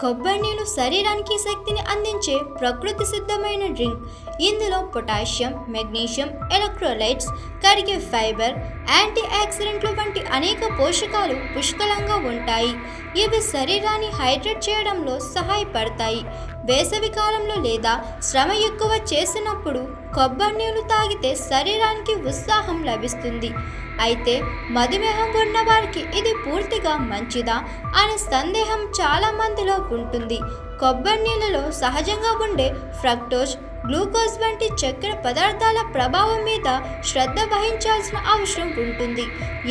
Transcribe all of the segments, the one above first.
కొబ్బరి నీళ్ళు శరీరానికి శక్తిని అందించే ప్రకృతి సిద్ధమైన డ్రింక్. ఇందులో పొటాషియం మెగ్నీషియం ఎలక్ట్రోలైట్స్ కరిగే ఫైబర్ యాంటీ ఆక్సిడెంట్లు వంటి అనేక పోషకాలు పుష్కలంగా ఉంటాయి. ఇవి శరీరాన్ని హైడ్రేట్ చేయడంలో సహాయపడతాయి. వేసవి కాలంలో లేదా శ్రమ ఎక్కువ చేసినప్పుడు కొబ్బరి నీళ్ళు తాగితే శరీరానికి ఉత్సాహం లభిస్తుంది. అయితే మధుమేహం ఉన్నవారికి ఇది పూర్తిగా మంచిదా? అనే సందేహం చాలా మందిలో ఉంటుంది. కొబ్బరి నీళ్ళలో సహజంగా ఉండే ఫ్రక్టోజ్ గ్లూకోజ్ వంటి చక్కెర పదార్థాల ప్రభావం మీద శ్రద్ధ వహించాల్సిన అవసరం ఉంటుంది.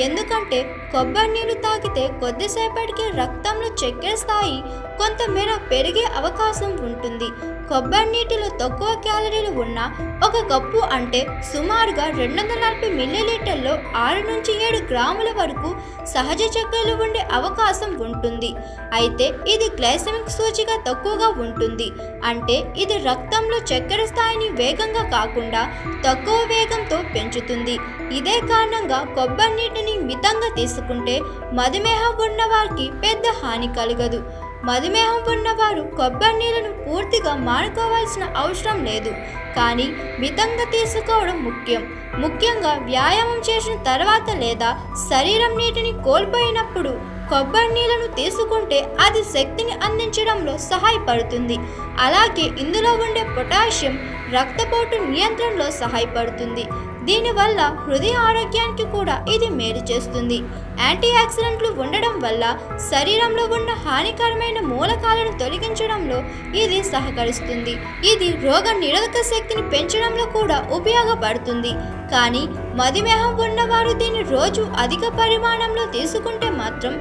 ఎందుకంటే కొబ్బరి నీళ్ళు తాగితే కొద్దిసేపటికి రక్తంలో చక్కెర స్థాయి కొంతమేర పెరిగే అవకాశం ఉంటుంది. కొబ్బరి నీటిలో తక్కువ క్యాలరీలు ఉన్న ఒక కప్పు అంటే సుమారుగా రెండు వందల నలభై మిల్లీలీటర్లో ఆరు నుంచి ఏడు గ్రాముల వరకు సహజ చక్కెరలు ఉండే అవకాశం ఉంటుంది. అయితే ఇది గ్లైసెమిక్ సూచిక తక్కువగా ఉంటుంది. అంటే ఇది రక్తంలో చక్కెర స్థాయిని వేగంగా కాకుండా తక్కువ వేగంతో పెంచుతుంది. ఇదే కారణంగా కొబ్బరి నీటిని మితంగా తీసుకుంటే మధుమేహం ఉన్న వారికి పెద్ద హాని కలగదు. మధుమేహం ఉన్నవారు కొబ్బరి నీళ్ళను పూర్తిగా మానుకోవాల్సిన అవసరం లేదు. కానీ మితంగా తీసుకోవడం ముఖ్యం. ముఖ్యంగా వ్యాయామం చేసిన తర్వాత లేదా శరీరం నీటిని కోల్పోయినప్పుడు కొబ్బరి నీళ్ళను తీసుకుంటే అది శక్తిని అందించడంలో సహాయపడుతుంది. అలాగే ఇందులో ఉండే పొటాషియం రక్తపోటు నియంత్రణలో సహాయపడుతుంది. దీనివల్ల హృదయ ఆరోగ్యానికి కూడా ఇది మేలు చేస్తుంది. యాంటీ ఆక్సిడెంట్లు ఉండడం వల్ల శరీరంలో ఉన్న హానికరమైన మూలకాలను తొలగించడం తొలగించడంలో ఇది సహకరిస్తుంది. ఇది రోగ నిరోధక శక్తిని పెంచడంలో కూడా ఉపయోగపడుతుంది. కానీ మధుమేహం ఉన్నవారు దీన్ని రోజు అధిక పరిమాణంలో తీసుకుంటే మాత్రం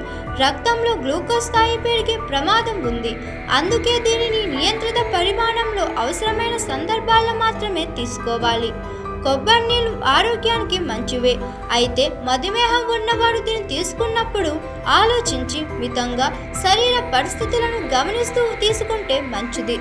రక్తంలో గ్లూకోజ్ స్థాయి పెరిగే ప్రమాదం ఉంది. అందుకే దీనిని నియంత్రిత పరిమాణంలో అవసరమైన సందర్భాల్లో మాత్రమే తీసుకోవాలి. కొబ్బరి నీళ్ళు ఆరోగ్యానికి మంచివే. అయితే మధుమేహం ఉన్నవారు దీన్ని తీసుకున్నప్పుడు ఆలోచించి మితంగా శరీర పరిస్థితులను గమనిస్తూ తీసుకుంటే మంచిది.